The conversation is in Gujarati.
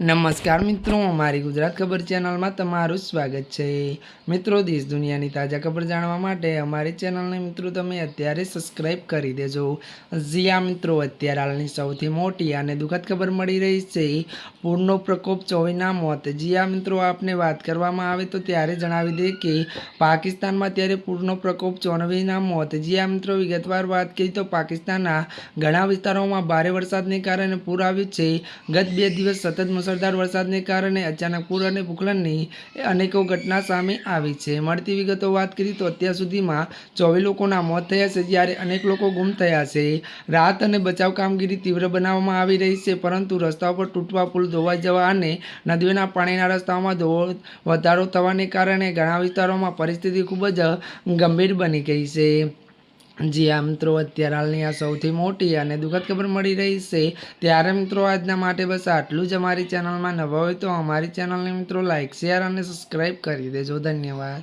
નમસ્કાર મિત્રો, અમારી ગુજરાત ખબર ચેનલમાં તમારું સ્વાગત છે. મિત્રો, દેશ દુનિયાની તાજા ખબર જાણવા માટે અમારી ચેનલને મિત્રો તમે અત્યારે સબસ્ક્રાઈબ કરી દેજો. જીયા મિત્રો, અત્યારે હાલની સૌથી મોટી અને દુઃખદ ખબર મળી રહી છે. પૂરનો પ્રકોપ ચોવીના મોત. જીયા મિત્રો, આપને વાત કરવામાં આવે તો ત્યારે જણાવી દે કે પાકિસ્તાનમાં અત્યારે પૂરનો પ્રકોપ ચોવીના મોત. જીયા મિત્રો, વિગતવાર વાત કરી તો પાકિસ્તાનના ઘણા વિસ્તારોમાં ભારે વરસાદને કારણે પૂર આવ્યું છે. ગત બે દિવસ સતત મુસળધાર વરસાદને કારણે અચાનક પૂર અને ભૂખલનની અનેકો ઘટના સામે આવી છે. મળતી વિગતો વાત કરી તો અત્યાર સુધીમાં ચોવીસ લોકોના મોત થયા છે, જ્યારે અનેક લોકો ગુમ થયા છે. રાહત અને બચાવ કામગીરી તીવ્ર બનાવવામાં આવી રહી છે, પરંતુ રસ્તાઓ પર તૂટવા, પુલ ધોવાઈ જવા અને નદીઓના પાણીના રસ્તાઓમાં ધોવો વધારો થવાને કારણે ઘણા વિસ્તારોમાં પરિસ્થિતિ ખૂબ જ ગંભીર બની ગઈ છે. જી આ મિત્રો, અત્યારે હાલની આ સૌથી મોટી અને દુઃખદ ખબર મળી રહી છે. ત્યારે મિત્રો, આજના માટે બસ આટલું જ અમારી ચેનલમાં નવા હોય તો અમારી ચેનલને મિત્રો લાઇક શેર અને સબસ્ક્રાઈબ કરી દેજો. ધન્યવાદ.